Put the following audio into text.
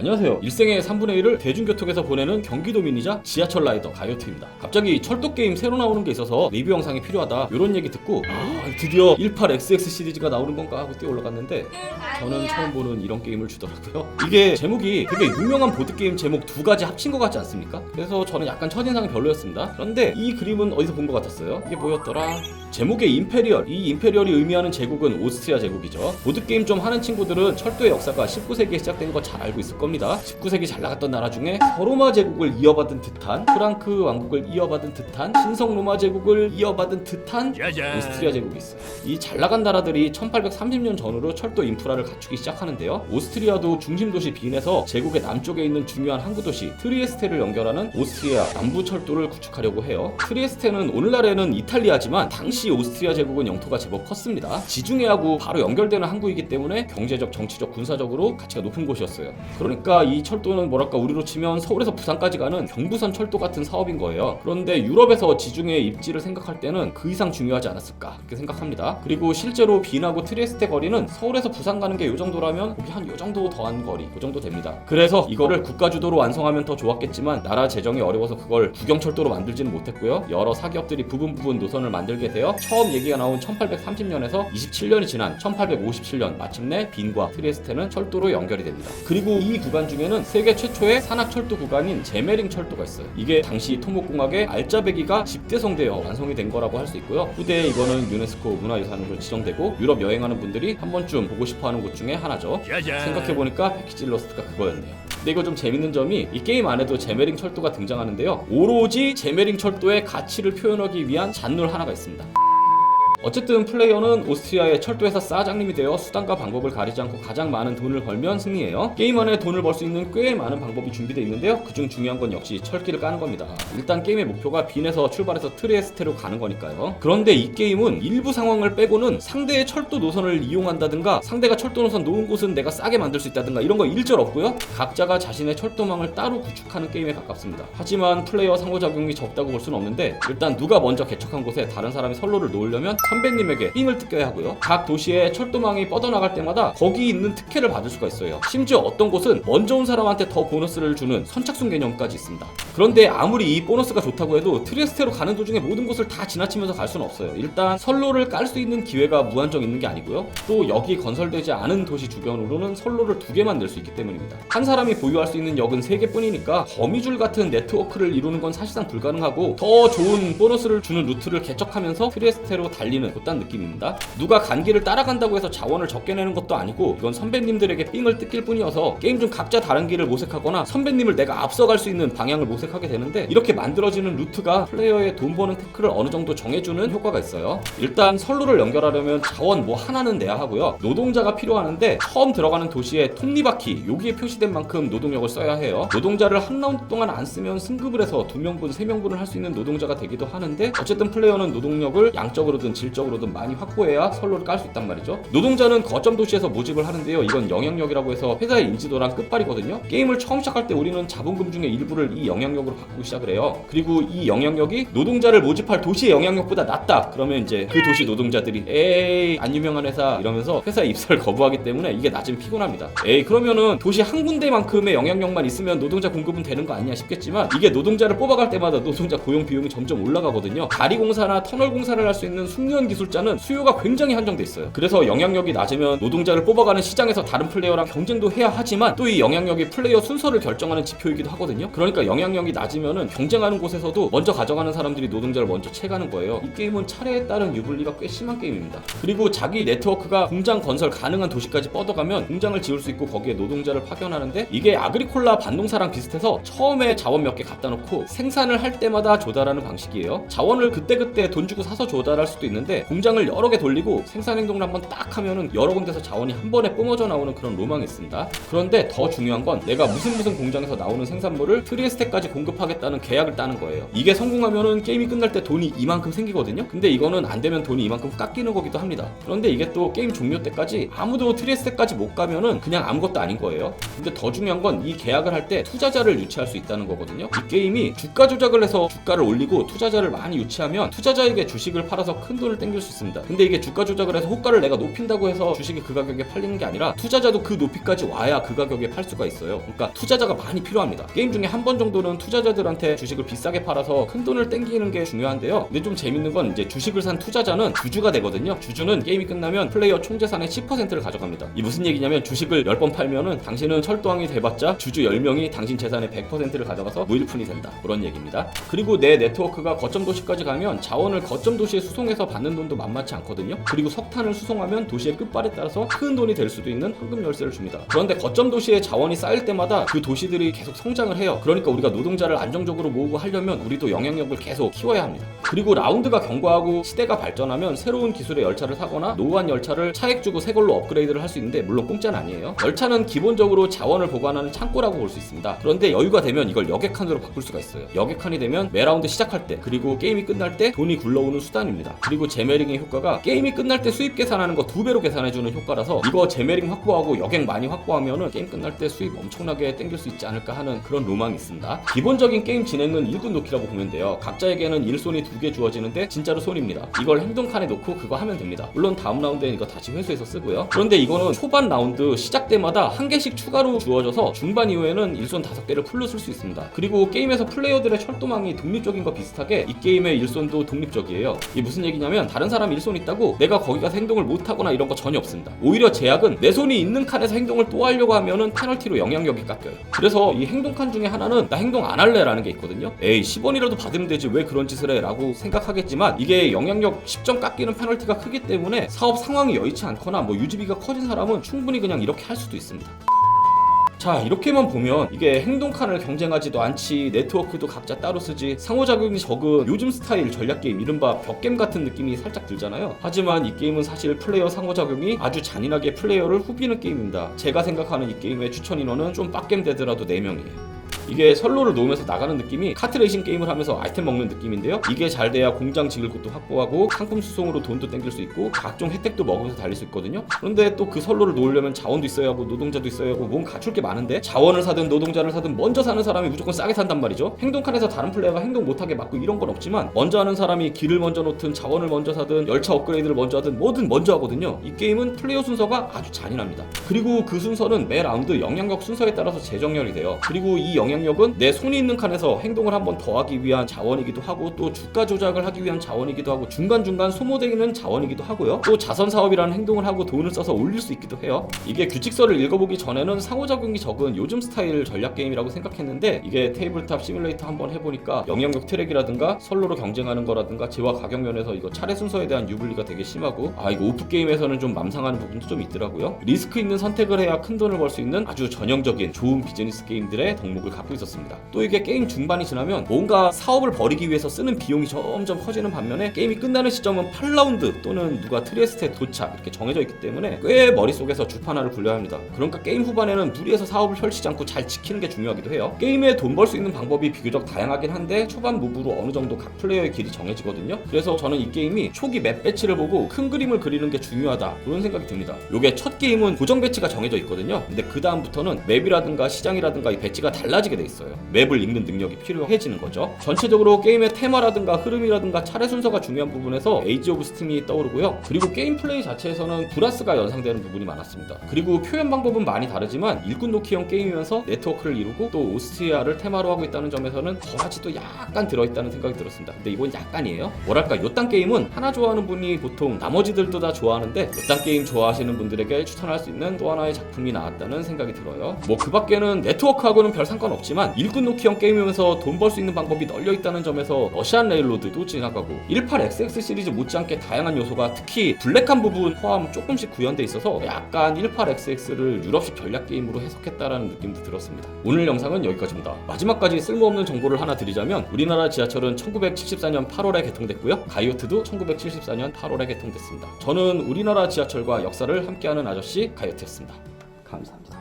안녕하세요. 일생의 3분의 1을 대중교통에서 보내는 경기도민이자 지하철 라이더 가요트입니다. 갑자기 철도 게임 새로 나오는 게 있어서 리뷰 영상이 필요하다 이런 얘기 듣고 아 드디어 18XX 시리즈가 나오는 건가 하고 뛰어 올라갔는데 저는 처음 보는 이런 게임을 주더라고요. 이게 제목이 되게 유명한 보드 게임 제목 두 가지 합친 것 같지 않습니까? 그래서 저는 약간 첫인상이 별로였습니다. 그런데 이 그림은 어디서 본 것 같았어요? 이게 뭐였더라? 제목의 임페리얼. 이 임페리얼이 의미하는 제국은 오스트리아 제국이죠. 보드 게임 좀 하는 친구들은 철도의 역사가 19세기에 시작된 거 잘 알고 있을 겁니다. 19세기 잘 나갔던 나라 중에 서로마 제국을 이어받은 듯한 프랑크 왕국을 이어받은 듯한 신성 로마 제국을 이어받은 듯한. 오스트리아 제국이 있어요. 이 잘 나간 나라들이 1830년 전후로 철도 인프라를 갖추기 시작하는데요. 오스트리아도 중심 도시 빈에서 제국의 남쪽에 있는 중요한 항구 도시 트리에스테를 연결하는 오스트리아 남부 철도를 구축하려고 해요. 트리에스테는 오늘날에는 이탈리아지만 당시 오스트리아 제국은 영토가 제법 컸습니다. 지중해하고 바로 연결되는 항구이기 때문에 경제적, 정치적, 군사적으로 가치가 높은 곳이었어요. 그러니까 이 철도는 뭐랄까 우리로 치면 서울에서 부산까지 가는 경부선 철도 같은 사업인 거예요. 그런데 유럽에서 지중해 입지를 생각할 때는 그 이상 중요하지 않았을까 그렇게 생각합니다. 그리고 실제로 빈하고 트리에스테 거리는 서울에서 부산 가는 게 요 정도라면 거기 한요 정도 더한 거리 그 정도 됩니다. 그래서 이거를 국가 주도로 완성하면 더 좋았겠지만 나라 재정이 어려워서 그걸 국영철도로 만들지는 못했고요. 여러 사기업들이 부분 부분 노선을 만들게 되어 처음 얘기가 나온 1830년에서 27년이 지난 1857년 마침내 빈과 트리에스테는 철도로 연결이 됩니다. 그리고 이 구간 중에는 세계 최초의 산악철도 구간인 제메링 철도가 있어요. 이게 당시 토목공학의 알짜배기가 집대성되어 완성이 된 거라고 할 수 있고요. 후대에 이거는 유네스코 문화유산으로 지정되고 유럽 여행하는 분들이 한 번쯤 보고 싶어하는 곳 중에 하나죠. 생각해보니까 패키지 일러스트가 그거였네요. 근데 이거 좀 재밌는 점이 이 게임 안에도 제메링 철도가 등장하는데요. 오로지 제메링 철도의 가치를 표현하기 위한 잔놀 하나가 있습니다. 어쨌든 플레이어는 오스트리아의 철도에서 사장님이 되어 수단과 방법을 가리지 않고 가장 많은 돈을 벌면 승리해요. 게임 안에 돈을 벌 수 있는 꽤 많은 방법이 준비되어 있는데요. 그중 중요한 건 역시 철길을 까는 겁니다. 일단 게임의 목표가 빈에서 출발해서 트리에스테로 가는 거니까요. 그런데 이 게임은 일부 상황을 빼고는 상대의 철도 노선을 이용한다든가 상대가 철도 노선 놓은 곳은 내가 싸게 만들 수 있다든가 이런 거 일절 없고요. 각자가 자신의 철도망을 따로 구축하는 게임에 가깝습니다. 하지만 플레이어 상호작용이 적다고 볼 수는 없는데 일단 누가 먼저 개척한 곳에 다른 사람이 선로를 놓으려면 선배님에게 삥을 뜯겨야 하고요. 각 도시의 철도망이 뻗어나갈 때마다 거기 있는 특혜를 받을 수가 있어요. 심지어 어떤 곳은 먼저 온 사람한테 더 보너스를 주는 선착순 개념까지 있습니다. 그런데 아무리 이 보너스가 좋다고 해도 트리에스테로 가는 도중에 모든 곳을 다 지나치면서 갈 수는 없어요. 일단 선로를 깔 수 있는 기회가 무한정 있는 게 아니고요. 또 여기 건설되지 않은 도시 주변으로는 선로를 두 개만 낼 수 있기 때문입니다. 한 사람이 보유할 수 있는 역은 세 개뿐이니까 거미줄 같은 네트워크를 이루는 건 사실상 불가능하고 더 좋은 보너스를 주는 루트를 개척하면서 트리에스테로 달리는 그딴 느낌입니다. 누가 간길을 따라간다고 해서 자원을 적게 내는 것도 아니고 이건 선배님들에게 삥을 뜯길 뿐이어서 게임 중 각자 다른 길을 모색하거나 선배님을 내가 앞서갈 수 있는 방향을 모색하게 되는데 이렇게 만들어지는 루트가 플레이어의 돈 버는 태클을 어느 정도 정해주는 효과가 있어요. 일단 선로를 연결하려면 자원 뭐 하나는 내야 하고요. 노동자가 필요하는데 처음 들어가는 도시에 톱니바퀴 여기에 표시된 만큼 노동력을 써야 해요. 노동자를 한 라운드 동안 안 쓰면 승급을 해서 두 명분, 세 명분을 할 수 있는 노동자가 되기도 하는데 어쨌든 플레이어는 노동력을 양적으로든 질 적으로든 많이 확보해야 선로를 깔 수 있단 말이죠. 노동자는 거점 도시에서 모집을 하는데요. 이건 영향력이라고 해서 회사의 인지도랑 끝발이거든요. 게임을 처음 시작할 때 우리는 자본금 중에 일부를 이 영향력으로 바꾸고 시작을 해요. 그리고 이 영향력이 노동자를 모집할 도시의 영향력보다 낮다. 그러면 이제 그 도시 노동자들이 에이 안 유명한 회사 이러면서 회사에 입사를 거부하기 때문에 이게 낮으면 피곤합니다. 에이 그러면은 도시 한 군데만큼의 영향력만 있으면 노동자 공급은 되는 거 아니냐 싶겠지만 이게 노동자를 뽑아갈 때마다 노동자 고용 비용이 점점 올라가거든요. 다리 공사나 터널 공사를 할 수 있는 숙련 기술자는 수요가 굉장히 한정돼 있어요. 그래서 영향력이 낮으면 노동자를 뽑아가는 시장에서 다른 플레이어랑 경쟁도 해야 하지만 또 이 영향력이 플레이어 순서를 결정하는 지표이기도 하거든요. 그러니까 영향력이 낮으면은 경쟁하는 곳에서도 먼저 가져가는 사람들이 노동자를 먼저 채가는 거예요. 이 게임은 차례에 따른 유불리가 꽤 심한 게임입니다. 그리고 자기 네트워크가 공장 건설 가능한 도시까지 뻗어가면 공장을 지을 수 있고 거기에 노동자를 파견하는데 이게 아그리콜라 반농사랑 비슷해서 처음에 자원 몇 개 갖다 놓고 생산을 할 때마다 조달하는 방식이에요. 자원을 그때그때 돈 주고 사서 조달할 수도 있는데 공장을 여러 개 돌리고 생산 행동을 한번 딱 하면은 여러 군데서 자원이 한 번에 뿜어져 나오는 그런 로망이 있습니다. 그런데 더 중요한 건 내가 무슨 무슨 공장에서 나오는 생산물을 트리에스테까지 공급하겠다는 계약을 따는 거예요. 이게 성공하면은 게임이 끝날 때 돈이 이만큼 생기거든요. 근데 이거는 안 되면 돈이 이만큼 깎이는 거기도 합니다. 그런데 이게 또 게임 종료 때까지 아무도 트리에스테까지 못 가면은 그냥 아무것도 아닌 거예요. 근데 더 중요한 건 이 계약을 할 때 투자자를 유치할 수 있다는 거거든요. 이 게임이 주가 조작을 해서 주가를 올리고 투자자를 많이 유치하면 투자자에게 주식을 팔아서 큰 돈을 돈을 땡길 수 있습니다. 근데 이게 주가 조작을 해서 호가를 내가 높인다고 해서 주식이 그 가격에 팔리는 게 아니라 투자자도 그 높이까지 와야 그 가격에 팔 수가 있어요. 그러니까 투자자가 많이 필요합니다. 게임 중에 한 번 정도는 투자자들한테 주식을 비싸게 팔아서 큰 돈을 땡기는 게 중요한데요. 근데 좀 재밌는 건 이제 주식을 산 투자자는 주주가 되거든요. 주주는 게임이 끝나면 플레이어 총 재산의 10%를 가져갑니다. 이 무슨 얘기냐면 주식을 10번 팔면은 당신은 철도왕이 돼봤자 주주 10명이 당신 재산의 100%를 가져가서 무일푼이 된다. 그런 얘기입니다. 그리고 내 네트워크가 거점 도시까지 가면 자원을 거점 도시에 수송해서 받는 돈도 만만치 않거든요. 그리고 석탄을 수송하면 도시의 끝발에 따라서 큰 돈이 될 수도 있는 황금 열쇠를 줍니다. 그런데 거점 도시에 자원이 쌓일 때마다 그 도시들이 계속 성장을 해요. 그러니까 우리가 노동자를 안정적으로 모으고 하려면 우리도 영향력을 계속 키워야 합니다. 그리고 라운드가 경과하고 시대가 발전하면 새로운 기술의 열차를 사거나 노후한 열차를 차액 주고 새 걸로 업그레이드를 할 수 있는데 물론 공짜는 아니에요. 열차는 기본적으로 자원을 보관하는 창고라고 볼 수 있습니다. 그런데 여유가 되면 이걸 여객칸으로 바꿀 수가 있어요. 여객칸이 되면 매 라운드 시작할 때 그리고 게임이 끝날 때 돈이 굴러오는 수단입니다. 그리고 제메링의 효과가 게임이 끝날 때 수입 계산하는 거 두 배로 계산해주는 효과라서 이거 제메링 확보하고 여객 많이 확보하면은 게임 끝날 때 수입 엄청나게 땡길 수 있지 않을까 하는 그런 로망이 있습니다. 기본적인 게임 진행은 일꾼 놓기라고 보면 돼요. 각자에게는 일손이 두 개 주어지는데 진짜로 손입니다. 이걸 행동칸에 놓고 그거 하면 됩니다. 물론 다음 라운드엔 이거 다시 회수해서 쓰고요. 그런데 이거는 초반 라운드 시작 때마다 한 개씩 추가로 주어져서 중반 이후에는 일손 다섯 개를 풀로 쓸 수 있습니다. 그리고 게임에서 플레이어들의 철도망이 독립적인 거 비슷하게 이 게임의 일손도 독립적이에요. 이게 무슨 얘기냐면 다른 사람 일손 있다고 내가 거기 가서 행동을 못 하거나 이런 거 전혀 없습니다. 오히려 제약은 내 손이 있는 칸에서 행동을 또 하려고 하면은 페널티로 영향력이 깎여요. 그래서 이 행동칸 중에 하나는 나 행동 안 할래 라는 게 있거든요. 에이 10원이라도 받으면 되지 왜 그런 짓을 해 라고 생각하겠지만 이게 영향력 10점 깎이는 페널티가 크기 때문에 사업 상황이 여의치 않거나 뭐 유지비가 커진 사람은 충분히 그냥 이렇게 할 수도 있습니다. 자 이렇게만 보면 이게 행동칸을 경쟁하지도 않지 네트워크도 각자 따로 쓰지 상호작용이 적은 요즘 스타일 전략게임 이른바 벽게임 같은 느낌이 살짝 들잖아요. 하지만 이 게임은 사실 플레이어 상호작용이 아주 잔인하게 플레이어를 후비는 게임입니다. 제가 생각하는 이 게임의 추천 인원은 좀 빡겜 되더라도 4명이에요 이게 선로를 놓으면서 나가는 느낌이 카트레이싱 게임을 하면서 아이템 먹는 느낌인데요. 이게 잘 돼야 공장 지을 곳도 확보하고 상품 수송으로 돈도 땡길 수 있고 각종 혜택도 먹으면서 달릴 수 있거든요. 그런데 또 그 선로를 놓으려면 자원도 있어야 하고 노동자도 있어야 하고 몸 갖출 게 많은데 자원을 사든 노동자를 사든 먼저 사는 사람이 무조건 싸게 산단 말이죠. 행동칸에서 다른 플레이어가 행동 못하게 막고 이런 건 없지만 먼저 하는 사람이 길을 먼저 놓든 자원을 먼저 사든 열차 업그레이드를 먼저 하든 뭐든 먼저 하거든요. 이 게임은 플레이어 순서가 아주 잔인합니다. 그리고 그 순서는 매 라운드 영향력 순서에 따라서 재정렬이 돼요. 그리고 이 영향 력은 내 손이 있는 칸에서 행동을 한번 더 하기 위한 자원이기도 하고 또 주가 조작을 하기 위한 자원이기도 하고 중간중간 소모되는 자원이기도 하고요. 또 자선 사업이라는 행동을 하고 돈을 써서 올릴 수 있기도 해요. 이게 규칙서를 읽어보기 전에는 상호작용이 적은 요즘 스타일 전략 게임이라고 생각했는데 이게 테이블탑 시뮬레이터 한번 해보니까 영향력 트랙이라든가 선로로 경쟁하는 거라든가 재화 가격 면에서 이거 차례 순서에 대한 유불리가 되게 심하고 아 이거 오프 게임에서는 좀 맘상하는 부분도 좀 있더라고요. 리스크 있는 선택을 해야 큰 돈을 벌 수 있는 아주 전형적인 좋은 비즈니스 게임들의 덕목을 갖고 있었습니다. 또 이게 게임 중반이 지나면 뭔가 사업을 벌이기 위해서 쓰는 비용이 점점 커지는 반면에 게임이 끝나는 시점은 8라운드 또는 누가 트리에스트에 도착 이렇게 정해져 있기 때문에 꽤 머릿속에서 주판화를 굴려야 합니다. 그러니까 게임 후반에는 무리해서 사업을 펼치지 않고 잘 지키는 게 중요하기도 해요. 게임에 돈 벌 수 있는 방법이 비교적 다양하긴 한데 초반 무브로 어느 정도 각 플레이어의 길이 정해지거든요. 그래서 저는 이 게임이 초기 맵 배치를 보고 큰 그림을 그리는 게 중요하다 그런 생각이 듭니다. 요게 첫 게임은 고정 배치가 정해져 있거든요. 근데 그 다음부터는 맵이라든가 시장이라든가 이 배치가 달라지 게 돼 있어요. 맵을 읽는 능력이 필요해지는 거죠. 전체적으로 게임의 테마라든가 흐름이라든가 차례 순서가 중요한 부분에서 에이지 오브 스팀이 떠오르고요. 그리고 게임 플레이 자체에서는 브라스가 연상되는 부분이 많았습니다. 그리고 표현 방법은 많이 다르지만 일꾼 놓기형 게임이면서 네트워크를 이루고 또 오스트리아를 테마로 하고 있다는 점에서는 거라지도 약간 들어있다는 생각이 들었습니다. 근데 이건 약간이에요. 뭐랄까 요딴 게임은 하나 좋아하는 분이 보통 나머지들도 다 좋아하는데 요딴 게임 좋아하시는 분들에게 추천할 수 있는 또 하나의 작품이 나왔다는 생각이 들어요. 뭐 그 밖에는 네트워크하고는 별 상관 없지만 일꾼 놓기형 게임이면서 돈 벌 수 있는 방법이 널려 있다는 점에서 러시안 레일로드도 지나가고 18XX 시리즈 못지않게 다양한 요소가 특히 블랙한 부분 포함 조금씩 구현돼 있어서 약간 18XX를 유럽식 전략 게임으로 해석했다라는 느낌도 들었습니다. 오늘 영상은 여기까지입니다. 마지막까지 쓸모없는 정보를 하나 드리자면 우리나라 지하철은 1974년 8월에 개통됐고요. 가이오트도 1974년 8월에 개통됐습니다. 저는 우리나라 지하철과 역사를 함께하는 아저씨 가이오트였습니다. 감사합니다.